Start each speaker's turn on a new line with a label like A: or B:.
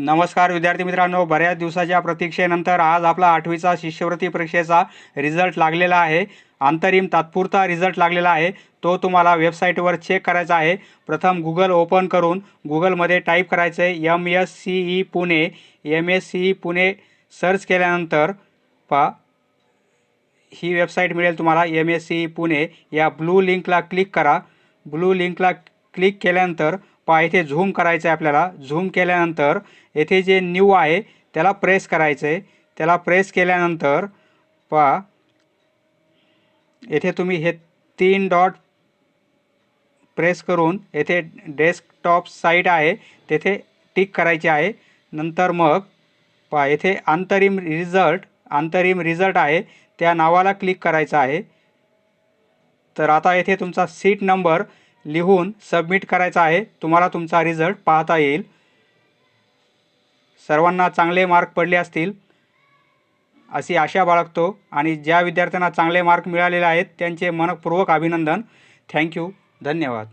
A: नमस्कार विद्यार्थी मित्रांनो. बऱ्याच दिवसाच्या प्रतीक्षेनंतर आज आपला आठवीचा शिष्यवृत्ती परीक्षेचा रिझल्ट लागलेला आहे. अंतरिम तात्पुरता रिझल्ट लागलेला आहे. तो तुम्हाला वेबसाईटवर चेक करायचा आहे. प्रथम गुगल ओपन करून गुगलमध्ये टाईप करायचं आहे M S C E Pune. M S C E Pune search केल्यानंतर पा ही वेबसाईट मिळेल तुम्हाला. M S C Pune. या ब्लू लिंकला क्लिक करा. ब्लू लिंकला क्लिक केल्यानंतर पहा इथे झूम करायचं आहे आपल्याला. झूम केल्यानंतर येथे जे न्यू आहे त्याला प्रेस करायचं आहे त्याला प्रेस केल्यानंतर पहा येथे तुम्ही हे तीन डॉट प्रेस करून येथे डेस्कटॉप साईट आहे तेथे टिक करायची आहे. नंतर मग पहा येथे अंतरिम रिझल्ट अंतरिम रिझल्ट आहे त्या नावाला क्लिक करायचं आहे. तर आता येथे तुमचा सीट नंबर लिहून सबमिट करायचा आहे. तुम्हाला तुमचा रिझल्ट पाहता येईल. सर्वांना चांगले मार्क पडले असतील. अशी आशा बाळगतो आणि ज्या विद्यार्थ्यांना चांगले मार्क मिळालेले आहेत त्यांचे मनपूर्वक अभिनंदन. थँक्यू धन्यवाद.